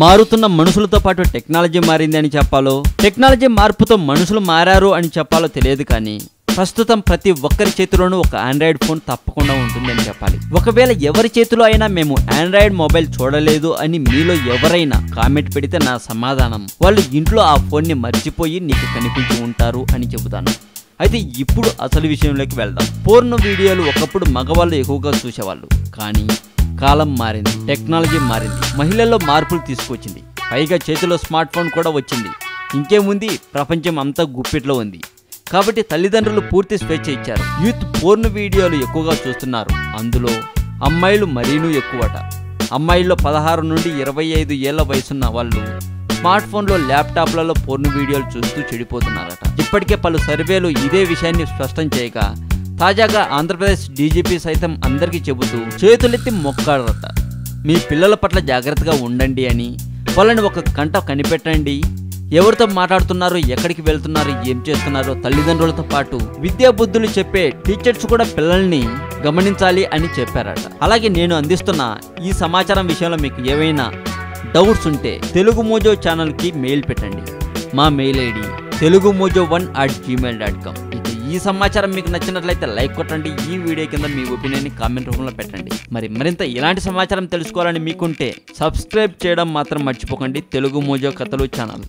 మారుతున్న మనుషులతో పాటు టెక్నాలజీ మారింది అని చెప్పాలో టెక్నాలజీ మార్పుతో మనుషులు మారారు అని చెప్పాలో తెలియదు కానీ ప్రస్తుతం ప్రతి ఒక్కరి చేతిలోనూ ఒక ఆండ్రాయిడ్ ఫోన్ తప్పకుండా ఉంటుందని చెప్పాలి. ఒకవేళ ఎవరి చేతిలో అయినా మేము ఆండ్రాయిడ్ మొబైల్ చూడలేదు అని మీలో ఎవరైనా కామెంట్ పెడితే నా సమాధానం వాళ్ళు ఇంట్లో ఆ ఫోన్ని మర్చిపోయి నీకు కనిపించి ఉంటారు అని చెబుతాను. అయితే ఇప్పుడు అసలు విషయంలోకి వెళ్దాం. పూర్ణ వీడియోలు ఒకప్పుడు మగవాళ్ళు ఎక్కువగా చూసేవాళ్ళు. కానీ కాలం మారింది టెక్నాలజీ మారింది మహిళల్లో మార్పులు తీసుకొచ్చింది. పైగా చేతిలో స్మార్ట్ ఫోన్ కూడా వచ్చింది. ఇంకేముంది? ప్రపంచం అంతా గుప్పిట్లో ఉంది. కాబట్టి తల్లిదండ్రులు పూర్తి స్వేచ్ఛ ఇచ్చారు. యూత్ పోర్న్ వీడియోలు ఎక్కువగా చూస్తున్నారు. అందులో అమ్మాయిలు మరీనూ ఎక్కువట. అమ్మాయిల్లో పదహారు నుండి ఇరవై ఐదు ఏళ్ళ వయసున్న వాళ్ళు స్మార్ట్ ఫోన్లో ల్యాప్టాప్లలో పోర్న్ వీడియోలు చూస్తూ చెడిపోతున్నారట. ఇప్పటికే పలు సర్వేలు ఇదే విషయాన్ని స్పష్టం చేయగా తాజాగా ఆంధ్రప్రదేశ్ డీజీపీ సైతం అందరికీ చెబుతూ చేతులెత్తి మొక్కాడరట మీ పిల్లల పట్ల జాగ్రత్తగా ఉండండి అని. వాళ్ళని ఒక కంట కనిపెట్టండి. ఎవరితో మాట్లాడుతున్నారు ఎక్కడికి వెళ్తున్నారు ఏం చేస్తున్నారో తల్లిదండ్రులతో పాటు విద్యాబుద్ధులు చెప్పే టీచర్స్ కూడా పిల్లల్ని గమనించాలి అని చెప్పారట. అలాగే నేను అందిస్తున్న ఈ సమాచారం విషయంలో మీకు ఏవైనా డౌట్స్ ఉంటే తెలుగు మోజో ఛానల్కి మెయిల్ పెట్టండి. మా mail ID Telugu Mojo one at Gmail dot com ఈ సమాచారం మీకు నచ్చినట్లయితే లైక్ కొట్టండి. ఈ వీడియో కింద మీ ఒపీనియన్ కామెంట్ రూపంలో పెట్టండి. మరి మరింత ఇలాంటి సమాచారం తెలుసుకోవాలని మీకుంటే సబ్స్క్రైబ్ చేయడం మాత్రం మర్చిపోకండి. తెలుగు మోజో కథలు ఛానల్.